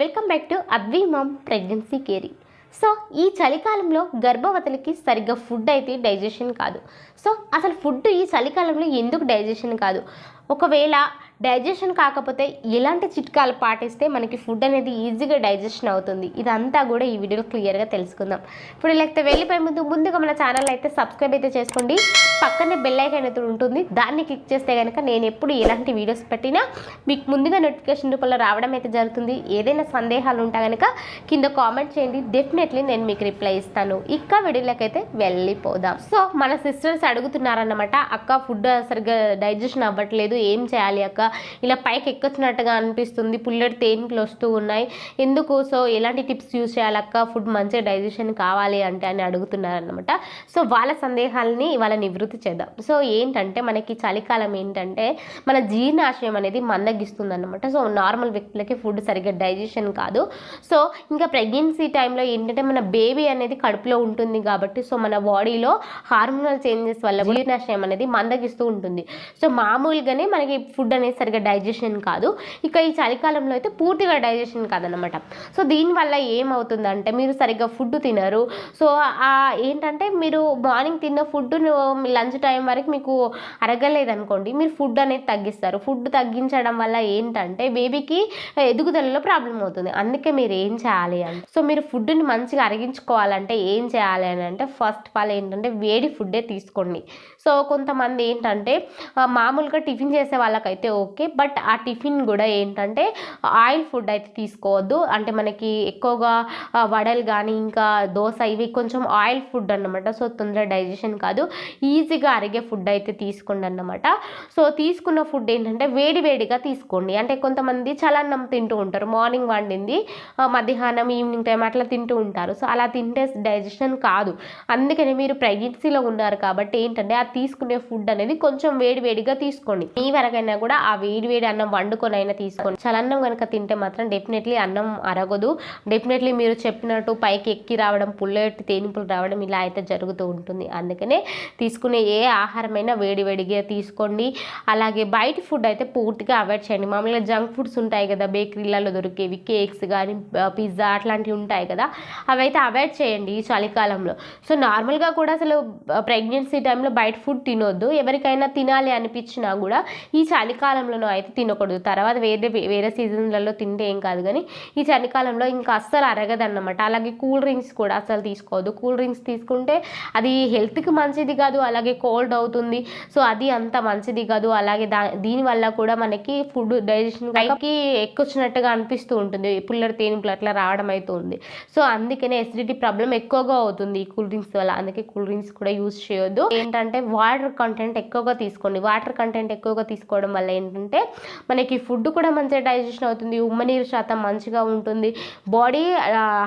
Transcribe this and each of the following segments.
Welcome back to Advi mom pregnancy care. So ఈ చలికాలంలో గర్భవతులకి సరిగ్గా ఫుడ్ అయితే డైజెషన్ కాదు. సో అసలు ఫుడ్ ఈ చలికాలంలో ఎందుకు డైజెషన్ కాదు? ఒకవేళ డైజెషన్ కాకపోతే ఎలాంటి చిట్కాలు పాటిస్తే మనకి ఫుడ్ అనేది ఈజీగా డైజెషన్ అవుతుంది. ఇదంతా కూడా ఈ వీడియోలో క్లియర్గా తెలుసుకుందాం. ఇప్పుడు లేకపోతే వెళ్ళిపోయే ముందు ముందుగా మన ఛానల్ అయితే సబ్స్క్రైబ్ అయితే చేసుకోండి. పక్కనే బెల్ ఐకాన్ అయితే ఉంటుంది. దాన్ని క్లిక్ చేస్తే కనుక నేను ఎప్పుడు ఎలాంటి వీడియోస్ పెట్టినా మీకు ముందుగా నోటిఫికేషన్ రూపంలో రావడం అయితే జరుగుతుంది. ఏదైనా సందేహాలు ఉంటా కనుక కింద కామెంట్ చేయండి. డెఫినెట్లీ నేను మీకు రిప్లై ఇస్తాను. ఇంకా వీడియోలకైతే వెళ్ళిపోదాం. సో మన సిస్టర్స్ అడుగుతున్నారన్నమాట అక్క ఫుడ్ సరిగ్గా డైజెషన్ అవ్వట్లేదు. ఏం చేయాలి అక్క? ఇలా పైకి ఎక్కొచ్చినట్టుగా అనిపిస్తుంది. పుల్లటి తేన్పులు వస్తూ ఉన్నాయి. ఎందుకు? సో ఎలాంటి టిప్స్ యూస్ చేయాలి అక్క? ఫుడ్ మంచిగా డైజెషన్ కావాలి అంటే అని అడుగుతున్నారనమాట సో వాళ్ళ సందేహాలని వాళ్ళ నివృత్తి చేద్దాం. సో ఏంటంటే మనకి చలికాలం ఏంటంటే మన జీర్ణాశయం అనేది మందగిస్తుందన్నమాట. సో నార్మల్ వ్యక్తులకి ఫుడ్ సరిగ్గా డైజెషన్ కాదు. సో ఇంకా ప్రెగ్నెన్సీ టైంలో ఏంటంటే మన బేబీ అనేది కడుపులో ఉంటుంది కాబట్టి సో మన బాడీలో హార్మోనల్ చేంజెస్ వల్ల జీర్ణాశయం అనేది మందగిస్తూ ఉంటుంది. సో మామూలుగానే మనకి ఫుడ్ అనేది సరిగ్గా డైజెషన్ కాదు. ఇక ఈ చలికాలంలో అయితే పూర్తిగా డైజెషన్ కాదనమాట సో దీనివల్ల ఏమవుతుందంటే మీరు సరిగ్గా ఫుడ్ తినరు. సో ఏంటంటే మీరు మార్నింగ్ తిన్న ఫుడ్ లంచ్ టైం వరకు మీకు అరగలేదు అనుకోండి మీరు ఫుడ్ అనేది తగ్గిస్తారు. ఫుడ్ తగ్గించడం వల్ల ఏంటంటే బేబీకి ఎదుగుదలలో ప్రాబ్లం అవుతుంది. అందుకే మీరు ఏం చేయాలి అంటే సో మీరు ఫుడ్ని మంచిగా అరిగించుకోవాలంటే ఏం చేయాలి అని అంటే ఫస్ట్ ఆఫ్ ఆల్ ఏంటంటే వేడి ఫుడ్డే తీసుకోండి. సో కొంతమంది ఏంటంటే మామూలుగా టిఫిన్ చేసే వాళ్ళకైతే ఓకే. బట్ ఆ టిఫిన్ కూడా ఏంటంటే ఆయిల్ ఫుడ్ అయితే తీసుకోవద్దు. అంటే మనకి ఎక్కువగా వడలు కానీ ఇంకా దోశ ఇవి కొంచెం ఆయిల్ ఫుడ్ అన్నమాట. సో తొందరగా డైజెషన్ కాదు. ఈజీగా అరిగే ఫుడ్ అయితే తీసుకోండి అన్నమాట. సో తీసుకున్న ఫుడ్ ఏంటంటే వేడి వేడిగా తీసుకోండి. అంటే కొంతమంది చలన్నం తింటూ ఉంటారు. మార్నింగ్ వండింది మధ్యాహ్నం ఈవినింగ్ టైం అట్లా తింటూ ఉంటారు. సో అలా తింటే డైజెషన్ కాదు. అందుకని మీరు ప్రెగ్నెన్సీలో ఉన్నారు కాబట్టి ఏంటంటే ఆ తీసుకునే ఫుడ్ అనేది కొంచెం వేడి వేడిగా తీసుకోండి. మీ వరకైనా కూడా ఆ వేడి వేడి అన్నం వండుకొని అయినా తీసుకోండి చలన్నం కనుక తింటే మాత్రం డెఫినెట్లీ అన్నం అరగదు. డెఫినెట్లీ మీరు చెప్పినట్టు పైకి ఎక్కి రావడం పుల్లటి తేనిపులు రావడం ఇలా అయితే జరుగుతూ ఉంటుంది. అందుకనే తీసుకునే ఏ ఆహారమైనా వేడివేడిగా తీసుకోండి. అలాగే బయట ఫుడ్ అయితే పూర్తిగా అవాయిడ్ చేయండి. మామూలుగా జంక్ ఫుడ్స్ ఉంటాయి కదా బేకరీలలో దొరికేవి కేక్స్ కానీ పిజ్జా అట్లాంటివి ఉంటాయి కదా అవైతే అవాయిడ్ చేయండి ఈ చలికాలంలో. సో నార్మల్గా కూడా అసలు ప్రెగ్నెన్సీ టైంలో బయట ఫుడ్ తినొద్దు. ఎవరికైనా తినాలి అనిపించినా కూడా ఈ చలికాలంలోనూ అయితే తినకూడదు. తర్వాత వేరే వేరే సీజన్లలో తింటే ఏం కాదు కానీ ఈ చలికాలంలో ఇంకా అస్సలు అరగదన్నమాట. అలాగే కూల్ డ్రింక్స్ కూడా అసలు తీసుకోవద్దు. కూల్ డ్రింక్స్ తీసుకుంటే అది హెల్త్కి మంచిది కాదు అలాగే కోల్డ్ అవుతుంది. సో అది అంత మంచిది కాదు. అలాగే దా దీనివల్ల కూడా మనకి ఫుడ్ డైజెషన్ పైకి ఎక్కువచ్చినట్టుగా అనిపిస్తూ ఉంటుంది. పుల్లర తేనిపులు అట్లా రావడం అవుతుంది సో అందుకనే ఎసిడిటీ ప్రాబ్లం ఎక్కువగా అవుతుంది ఈ కూల్ డ్రింక్స్ వల్ల. అందుకే కూల్ డ్రింక్స్ కూడా యూజ్ చేయొద్దు. ఏంటంటే వాటర్ కంటెంట్ ఎక్కువగా తీసుకోండి. వాటర్ కంటెంట్ ఎక్కువగా తీసుకోవడం వల్ల ఏంటంటే మనకి ఫుడ్ కూడా మంచిగా డైజెషన్ అవుతుంది ఉమ్మనీరు శాతం మంచిగా ఉంటుంది బాడీ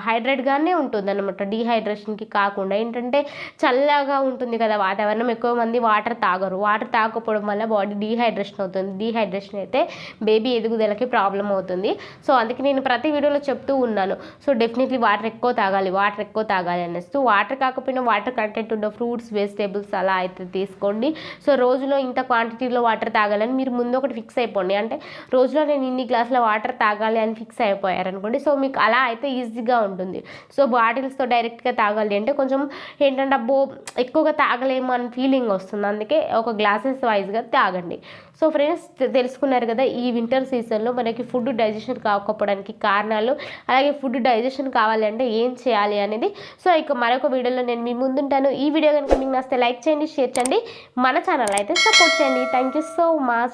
హైడ్రేట్గానే ఉంటుంది అనమాట డీహైడ్రేషన్కి కాకుండా ఏంటంటే చల్లగా ఉంటుంది కదా వాతావరణం. ఎక్కువ మంది వాటర్ తాగరు. వాటర్ తాగకపోవడం వల్ల బాడీ డీహైడ్రేషన్ అవుతుంది. డీహైడ్రేషన్ అయితే బేబీ ఎదుగుదలకి ప్రాబ్లం అవుతుంది. సో అందుకే నేను ప్రతి వీడియోలో చెప్తూ ఉన్నాను. సో డెఫినెట్లీ వాటర్ ఎక్కువ తాగాలి వాటర్ ఎక్కువ తాగాలి అనేసి. వాటర్ కాకపోయినా వాటర్ కంటెంట్ ఉన్న ఫ్రూట్స్ వెజిటేబుల్స్ అలా అయితే తీసుకోండి. సో రోజులో ఇంత క్వాంటిటీలో వాటర్ తాగాలని మీరు ముందు ఒకటి ఫిక్స్ అయిపోండి. అంటే రోజులో నేను ఇన్ని గ్లాసుల వాటర్ తాగాలి అని ఫిక్స్ అయిపోయారనుకోండి. సో మీకు అలా అయితే ఈజీగా ఉంటుంది. సో బాటిల్స్తో డైరెక్ట్గా తాగాలి అంటే కొంచెం ఏంటంటే అబ్బో ఎక్కువగా తాగలేము అని ఫీలింగ్ వస్తుంది. అందుకే ఒక గ్లాసెస్ వైజ్గా తాగండి. సో ఫ్రెండ్స్ తెలుసుకున్నారు కదా ఈ వింటర్ సీజన్లో మనకి ఫుడ్ డైజెషన్ కాకపోవడానికి కారణాలు అలాగే ఫుడ్ డైజెషన్ కావాలి అంటే ఏం చేయాలి అనేది. సో ఇక మరొక వీడియోలో నేను మీ ముందుంటాను. ఈ వీడియో కనుక మీకు నచ్చితే లైక్ చేయండి షేర్ చేయండి. మన ఛానల్ అయితే సపోర్ట్ చేయండి. Thank you so mas